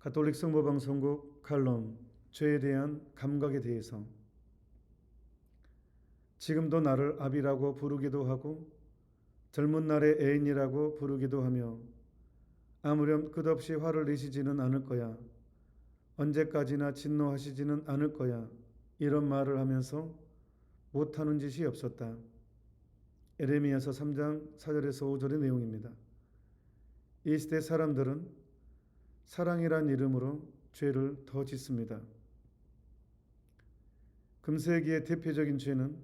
가톨릭 성모방송국 칼럼 죄에 대한 감각에 대해서 지금도 나를 아비라고 부르기도 하고 젊은 날의 애인이라고 부르기도 하며 아무렴 끝없이 화를 내시지는 않을 거야. 언제까지나 진노하시지는 않을 거야. 이런 말을 하면서 못하는 짓이 없었다. 에레미야서 3장 4절에서 5절의 내용입니다. 이 시대 사람들은 사랑이란 이름으로 죄를 더 짓습니다. 금세기의 대표적인 죄는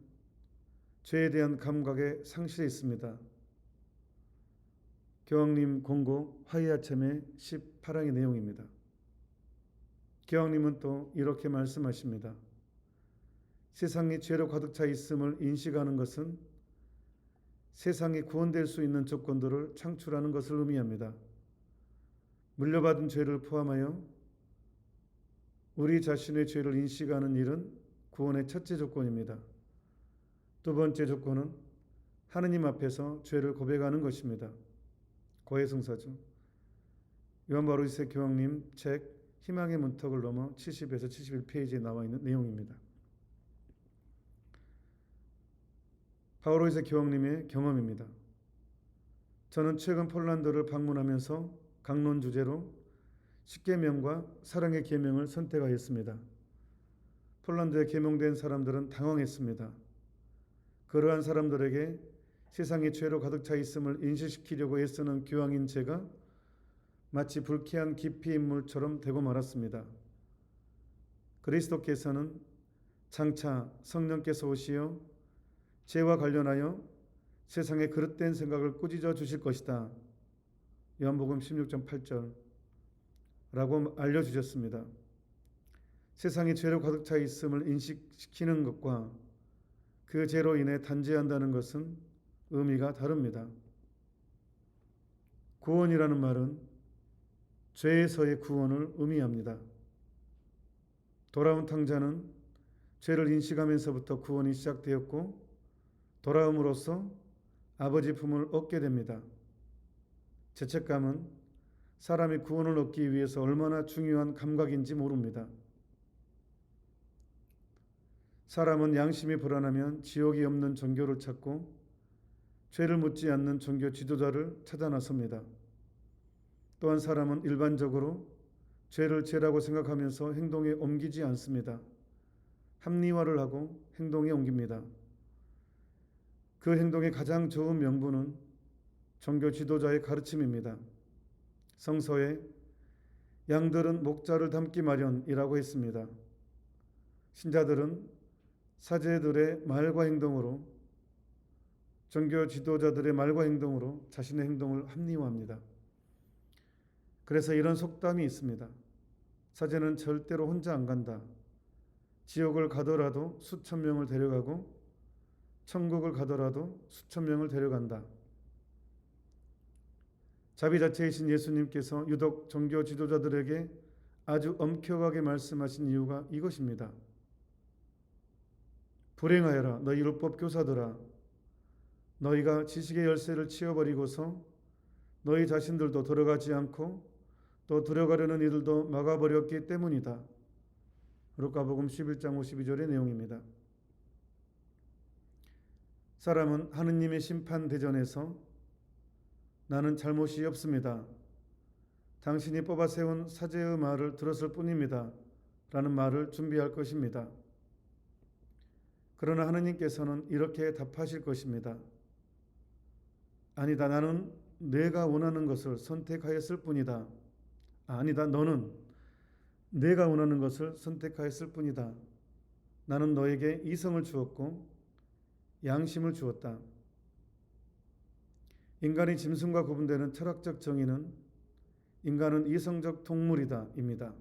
죄에 대한 감각의 상실에 있습니다. 교황님 공고 화이아첨의 18항의 내용입니다. 교황님은 또 이렇게 말씀하십니다. 세상이 죄로 가득 차 있음을 인식하는 것은 세상이 구원될 수 있는 조건들을 창출하는 것을 의미합니다. 물려받은 죄를 포함하여 우리 자신의 죄를 인식하는 일은 구원의 첫째 조건입니다. 두 번째 조건은 하느님 앞에서 죄를 고백하는 것입니다. 고해성사죠. 요한 바로이세 교황님 책 희망의 문턱을 넘어 70에서 71페이지에 나와 있는 내용입니다. 바오로이세 교황님의 경험입니다. 저는 최근 폴란드를 방문하면서 강론 주제로 십계명과 사랑의 계명을 선택하였습니다. 폴란드에 계명된 사람들은 당황했습니다. 그러한 사람들에게 세상이 죄로 가득 차 있음을 인식시키려고 애쓰는 교황인 제가 마치 불쾌한 기피 인물처럼 되고 말았습니다. 그리스도께서는 장차 성령께서 오시어 죄와 관련하여 세상에 그릇된 생각을 꾸짖어 주실 것이다. 요한복음 16.8절 라고 알려주셨습니다. 세상이 죄로 가득 차 있음을 인식시키는 것과 그 죄로 인해 단죄한다는 것은 의미가 다릅니다. 구원이라는 말은 죄에서의 구원을 의미합니다. 돌아온 탕자는 죄를 인식하면서부터 구원이 시작되었고 돌아옴으로써 아버지 품을 얻게 됩니다. 죄책감은 사람이 구원을 얻기 위해서 얼마나 중요한 감각인지 모릅니다. 사람은 양심이 불안하면 지옥이 없는 종교를 찾고 죄를 묻지 않는 종교 지도자를 찾아 나섭니다. 또한 사람은 일반적으로 죄를 죄라고 생각하면서 행동에 옮기지 않습니다. 합리화를 하고 행동에 옮깁니다. 그 행동의 가장 좋은 명분은 종교 지도자의 가르침입니다. 성서에 양들은 목자를 닮기 마련이라고 했습니다. 신자들은 사제들의 말과 행동으로 종교 지도자들의 말과 행동으로 자신의 행동을 합리화합니다. 그래서 이런 속담이 있습니다. 사제는 절대로 혼자 안 간다. 지옥을 가더라도 수천 명을 데려가고 천국을 가더라도 수천 명을 데려간다. 자비 자체이신 예수님께서 유독 종교 지도자들에게 아주 엄격하게 말씀하신 이유가 이것입니다. 불행하여라 너희 율법 교사들아 너희가 지식의 열쇠를 치워버리고서 너희 자신들도 들어가지 않고 또 들어가려는 이들도 막아버렸기 때문이다. 루카복음 11장 52절의 내용입니다. 사람은 하느님의 심판 대전에서 나는 잘못이 없습니다. 당신이 뽑아 세운 사제의 말을 들었을 뿐입니다. 라는 말을 준비할 것입니다. 그러나 하느님께서는 이렇게 답하실 것입니다. 아니다. 나는 내가 원하는 것을 선택하였을 뿐이다. 아니다. 너는 내가 원하는 것을 선택하였을 뿐이다. 나는 너에게 이성을 주었고 양심을 주었다. 인간이 짐승과 구분되는 철학적 정의는 인간은 이성적 동물이다입니다.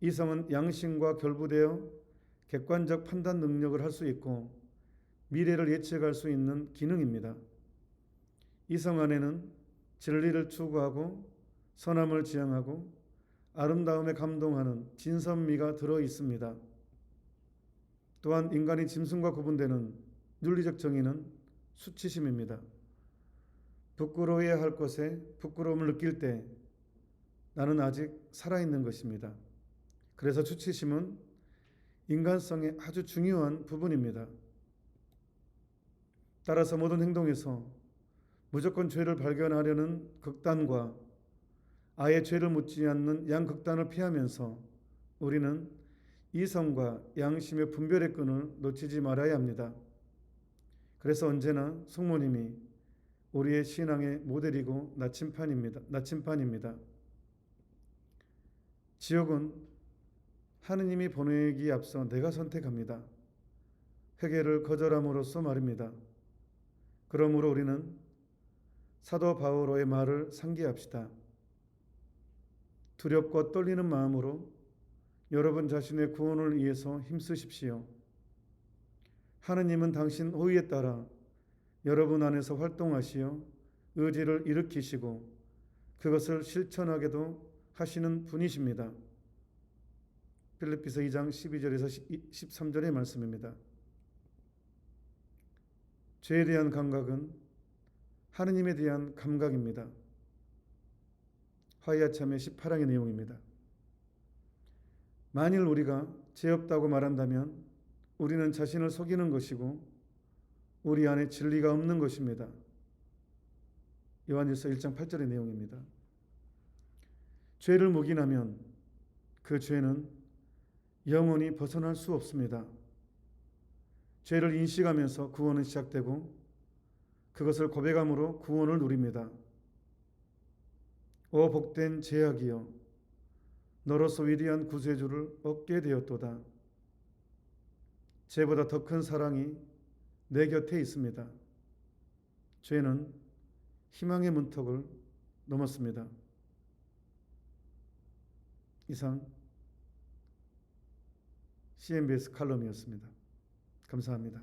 이성은 양심과 결부되어 객관적 판단 능력을 할 수 있고 미래를 예측할 수 있는 기능입니다. 이성 안에는 진리를 추구하고 선함을 지향하고 아름다움에 감동하는 진선미가 들어 있습니다. 또한 인간이 짐승과 구분되는 윤리적 정의는 수치심입니다. 부끄러워야 할 것에 부끄러움을 느낄 때 나는 아직 살아있는 것입니다. 그래서 수치심은 인간성의 아주 중요한 부분입니다. 따라서 모든 행동에서 무조건 죄를 발견하려는 극단과 아예 죄를 묻지 않는 양극단을 피하면서 우리는 이성과 양심의 분별의 끈을 놓치지 말아야 합니다. 그래서 언제나 성모님이 우리의 신앙의 모델이고 나침판입니다. 나침판입니다. 지옥은 하느님이 보내기 앞서 내가 선택합니다. 회개를 거절함으로써 말입니다. 그러므로 우리는 사도 바오로의 말을 상기합시다. 두렵고 떨리는 마음으로 여러분 자신의 구원을 위해서 힘쓰십시오. 하느님은 당신 호의에 따라 여러분 안에서 활동하시어 의지를 일으키시고 그것을 실천하게도 하시는 분이십니다. 필리피서 2장 12절에서 13절의 말씀입니다. 죄에 대한 감각은 하느님에 대한 감각입니다. 화이아참의 18항의 내용입니다. 만일 우리가 죄 없다고 말한다면 우리는 자신을 속이는 것이고 우리 안에 진리가 없는 것입니다. 요한일서 1장 8절의 내용입니다. 죄를 묵인하면 그 죄는 영원히 벗어날 수 없습니다. 죄를 인식하면서 구원은 시작되고 그것을 고백함으로 구원을 누립니다. 오 복된 제약이여 너로서 위대한 구세주를 얻게 되었도다. 죄보다 더 큰 사랑이 내 곁에 있습니다. 죄는 희망의 문턱을 넘었습니다. 이상 CNBS 칼럼이었습니다. 감사합니다.